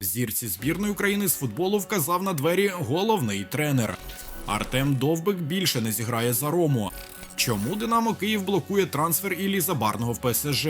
Зірці збірної України з футболу вказав на двері головний тренер. Артем Довбик більше не зіграє за Рому. Чому Динамо Київ блокує трансфер Іллі Забарного в ПСЖ?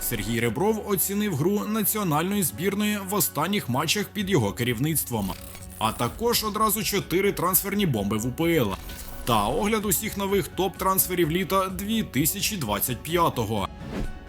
Сергій Ребров оцінив гру національної збірної в останніх матчах під його керівництвом. А також одразу чотири трансферні бомби в УПЛ. Та огляд усіх нових топ-трансферів літа 2025-го.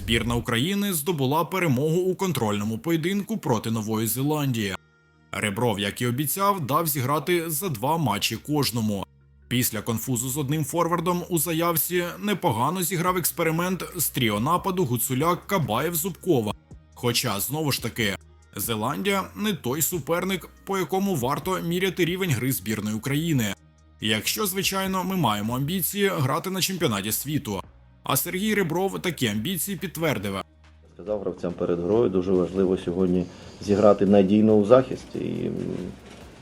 Збірна України здобула перемогу у контрольному поєдинку проти Нової Зеландії. Ребров, як і обіцяв, дав зіграти за два матчі кожному. Після конфузу з одним форвардом у заявці непогано зіграв експеримент з тріо нападу Гуцуляк Кабаєв Зубкова. Хоча знову ж таки, Зеландія не той суперник, по якому варто міряти рівень гри збірної України. Якщо, звичайно, ми маємо амбіції грати на чемпіонаті світу. А Сергій Ребров такі амбіції підтвердив. Сказав гравцям перед грою, дуже важливо сьогодні зіграти надійно у захисті. І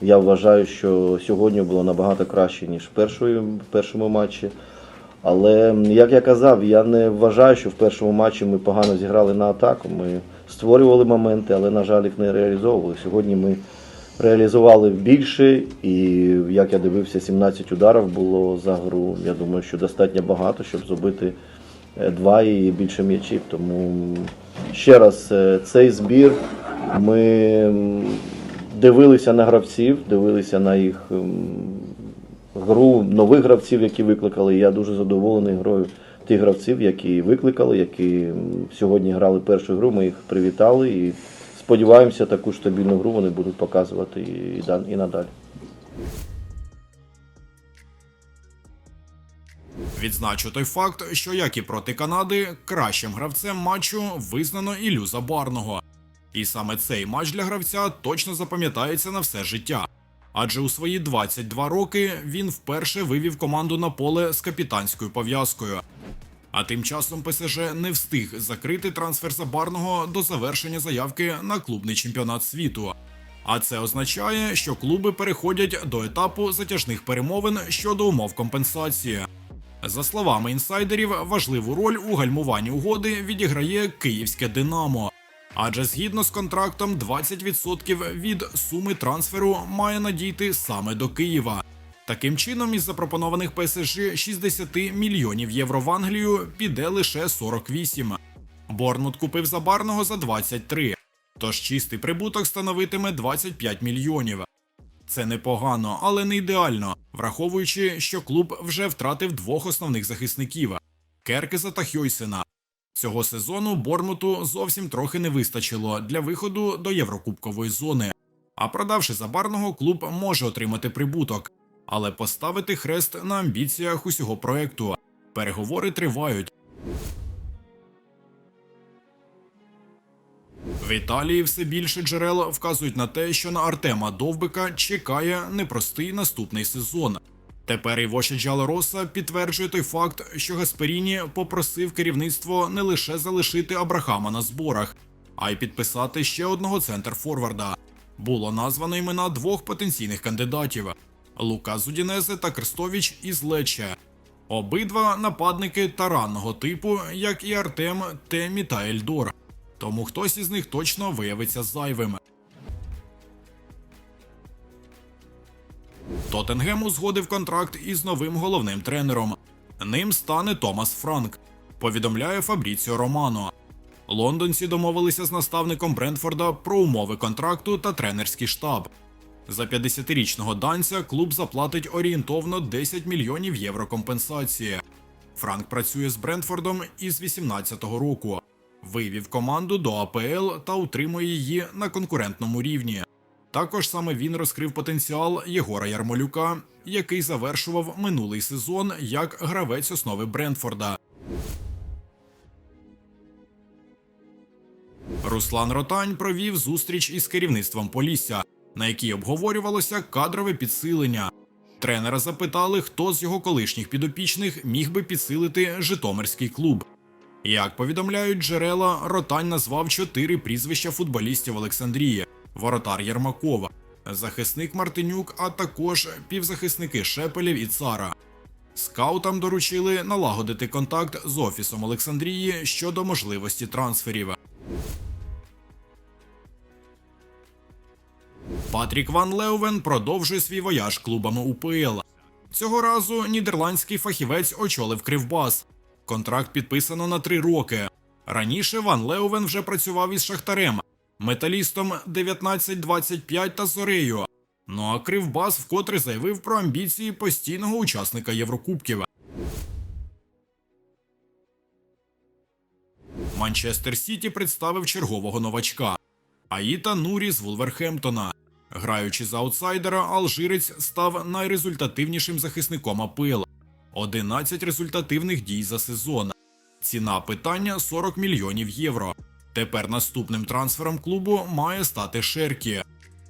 я вважаю, що сьогодні було набагато краще, ніж в, першої, в першому матчі. Але, як я казав, я не вважаю, що в першому матчі ми погано зіграли на атаку. Ми створювали моменти, але, на жаль, їх не реалізовували. Сьогодні ми реалізували більше, і як я дивився, 17 ударів було за гру. Я думаю, що достатньо багато, щоб зробити два і більше м'ячів. Тому ще раз, е, цей збір ми дивилися на гравців, дивилися на їх гру нових гравців, які викликали. Я дуже задоволений грою тих гравців, які викликали, які сьогодні грали першу гру. Ми їх привітали і сподіваємося, таку стабільну гру вони будуть показувати і надалі. Відзначу той факт, що як і проти Канади, кращим гравцем матчу визнано Ілю Забарного. І саме цей матч для гравця точно запам'ятається на все життя. Адже у свої 22 роки він вперше вивів команду на поле з капітанською пов'язкою. А тим часом ПСЖ не встиг закрити трансфер Забарного до завершення заявки на клубний чемпіонат світу. А це означає, що клуби переходять до етапу затяжних перемовин щодо умов компенсації. За словами інсайдерів, важливу роль у гальмуванні угоди відіграє київське Динамо. Адже згідно з контрактом, 20% від суми трансферу має надійти саме до Києва. Таким чином, із запропонованих ПСЖ 60 мільйонів євро в Англію піде лише 48. Борнмут купив Забарного за 23, тож чистий прибуток становитиме 25 мільйонів. Це непогано, але не ідеально, враховуючи, що клуб вже втратив двох основних захисників Керкеза та Хьойсена. Цього сезону Бормуту зовсім трохи не вистачило для виходу до Єврокубкової зони. А продавши забарного, клуб може отримати прибуток, але поставити хрест на амбіціях усього проекту. Переговори тривають. В Італії все більше джерел вказують на те, що на Артема Довбика чекає непростий наступний сезон. Тепер і Воші Джалороса підтверджує той факт, що Гасперіні попросив керівництво не лише залишити Абрахама на зборах, а й підписати ще одного центр форварда. Було названо імена двох потенційних кандидатів: Лука Зудінезе та Крестовіч із Лече. Обидва нападники таранного типу, як і Артем Темі та Ельдор. Тому хтось із них точно виявиться зайвим. Тоттенгем узгодив контракт із новим головним тренером. Ним стане Томас Франк, повідомляє Фабріціо Романо. Лондонці домовилися з наставником Брентфорда про умови контракту та тренерський штаб. За 50-річного данця клуб заплатить орієнтовно 10 мільйонів євро компенсації. Франк працює з Брентфордом із 18-го року. Вивів команду до АПЛ та утримує її на конкурентному рівні. Також саме він розкрив потенціал Єгора Ярмолюка, який завершував минулий сезон як гравець основи Брентфорда. Руслан Ротань провів зустріч із керівництвом Полісся, на якій обговорювалося кадрове підсилення. Тренера запитали, хто з його колишніх підопічних міг би підсилити Житомирський клуб. Як повідомляють джерела, Ротань назвав чотири прізвища футболістів Олександрії: воротар Єрмакова, захисник Мартинюк, а також півзахисники Шепелів і Цара. Скаутам доручили налагодити контакт з офісом Олександрії щодо можливості трансферів. Патрік Ван Леувен продовжує свій вояж клубами УПЛ. Цього разу нідерландський фахівець очолив Кривбас. Контракт підписано на три роки. Раніше Ван Леувен вже працював із Шахтарем, металістом 1925 та Зорею. Ну а Кривбас вкотре заявив про амбіції постійного учасника Єврокубків. Манчестер Сіті представив чергового новачка Аїта Нурі з Вулверхемптона. Граючи за аутсайдера, алжирець став найрезультативнішим захисником АПЛ. 11 результативних дій за сезон. Ціна питання 40 мільйонів євро. Тепер наступним трансфером клубу має стати Шеркі,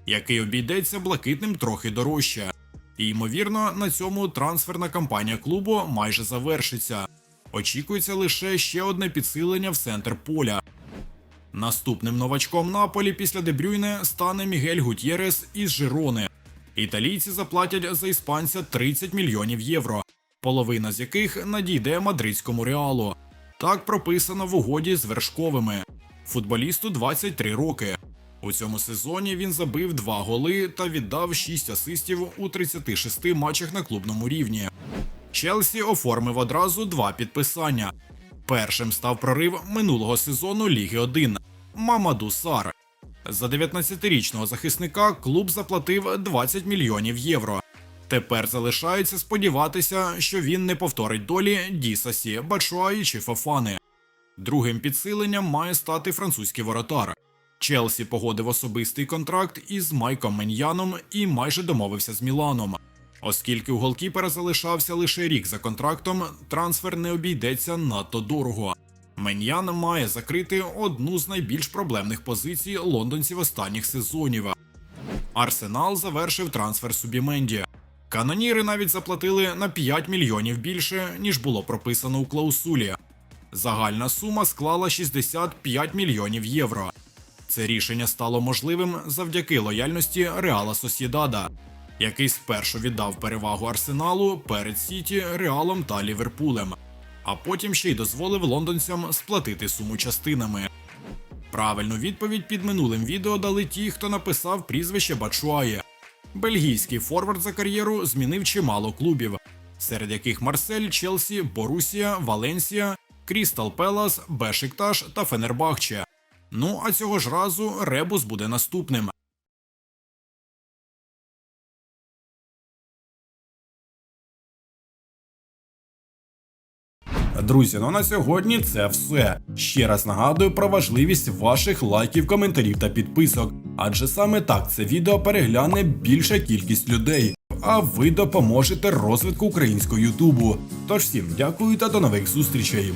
який обійдеться блакитним трохи дорожче. І ймовірно, на цьому трансферна кампанія клубу майже завершиться. Очікується лише ще одне підсилення в центр поля. Наступним новачком Наполі після Дебрюйне стане Мігель Гутєрес із Жирони. Італійці заплатять за іспанця 30 мільйонів євро, половина з яких надійде мадридському реалу. Так прописано в угоді з вершковими. Футболісту 23 роки. У цьому сезоні він забив 2 голи та віддав 6 асистів у 36 матчах на клубному рівні. Челсі оформив одразу два підписання. Першим став прорив минулого сезону Ліги 1 Мамаду Сар. За 19-річного захисника клуб заплатив 20 мільйонів євро. Тепер залишається сподіватися, що він не повторить долі Дісасі, Бачуаї чи Фафани. Другим підсиленням має стати французький воротар. Челсі погодив особистий контракт із Майком Меньяном і майже домовився з Міланом. Оскільки у голкіпера залишався лише рік за контрактом, трансфер не обійдеться надто дорого. Меньян має закрити одну з найбільш проблемних позицій лондонців останніх сезонів. Арсенал завершив трансфер Субіменді. Каноніри навіть заплатили на 5 мільйонів більше, ніж було прописано у клаусулі. Загальна сума склала 65 мільйонів євро. Це рішення стало можливим завдяки лояльності Реала Сосєдада, який спершу віддав перевагу Арсеналу перед Сіті, Реалом та Ліверпулем, а потім ще й дозволив лондонцям сплатити суму частинами. Правильну відповідь під минулим відео дали ті, хто написав прізвище Бачуає. Бельгійський форвард за кар'єру змінив чимало клубів, серед яких Марсель, Челсі, Борусія, Валенсія, Крістал Пелас, Бешикташ та Фенербахче. Ну а цього ж разу Ребус буде наступним. Друзі, ну на сьогодні це все. Ще раз нагадую про важливість ваших лайків, коментарів та підписок, адже саме так це відео перегляне більша кількість людей. А ви допоможете розвитку українського Ютубу. Тож всім дякую та до нових зустрічей.